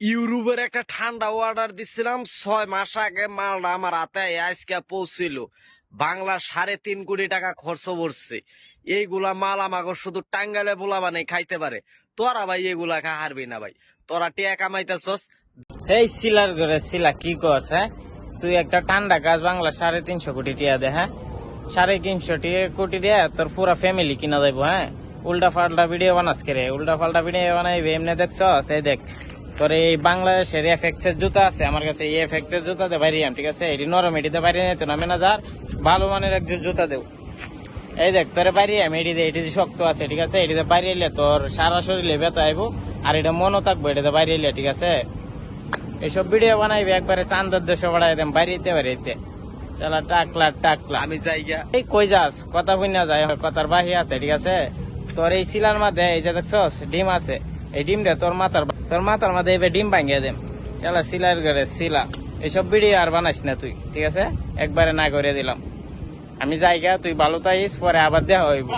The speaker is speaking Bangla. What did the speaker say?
ইউরোপের একটা ঠান্ডা অর্ডার দিছিলাম। ছয় মাস আগে মালটা আমার হাতে আজকে পৌঁছিল। বাংলা সাড়ে তিন কোটি টাকা খরচ পড়ছে এইগুলা মাল আমাকে শুধু টাঙ্গালে বোলা বানাই খাইতে পারে। তোরা ভাই এগুলা খা, হারবি না ভাই। তোরা টিয়া কামাইতেছস। এই সিলার ঘরে সিলা কি কস হ্যাঁ? তুই একটা ঠান্ডা গাছ বাংলা সাড়ে তিনশো কোটি টিয়া দে হ্যাঁ? সাড়ে তিনশো টিয়া কোটি দিয়ে তোর পুরা ফ্যামিলি কিনা যাইবো হ্যাঁ? উল্টা পাল্টা ভিডিও বানাস করে উল্টা পাল্টা ভিডিও বানাইবে, এমনি দেখছ এই দেখ। তোর এই বাংলাদেশের এফএক্স এর জুতা আছে আমার কাছে এই এফএক্স এর জুতা দে বাইরে ঠিক আছে? এটি নরম এটিতে বাইরে নিতে না ম্যানেজার ভালো মানের এক জুতা দেও। এই দেখ তোর বাইরে আমি এটি শক্ত আছে ঠিক আছে? এটিতে বাইরে এলে তোর সারা শরীরে ব্যথা আইবো আর এটা মনও থাকব এটাতে বাইরে এলে ঠিক আছে? এইসব ভিডিও বানাইবে একবারে চান্দের দেশে বাড়াই দেন বাইরেতে বাইরেতে চালা টাকলা টাকলা আমি যাইগা এই কই যাস? কথা বুঝনা যায় কথার বাহি আছে ঠিক আছে? তোর এই শিলার মধ্যে এই যে দেখছস ডিম আছে এই ডিম দে তোর মাথার তোর মাথার মধ্যে এবার ডিম ভাঙিয়ে দেম। চালা সিলার ঘরে সিলা। এইসব ভিডিও আর বানাস না তুই, ঠিক আছে? একবারে না করে দিলাম। আমি জায়গা তুই ভালো তাইস পরে আবার দেওয়া হইব।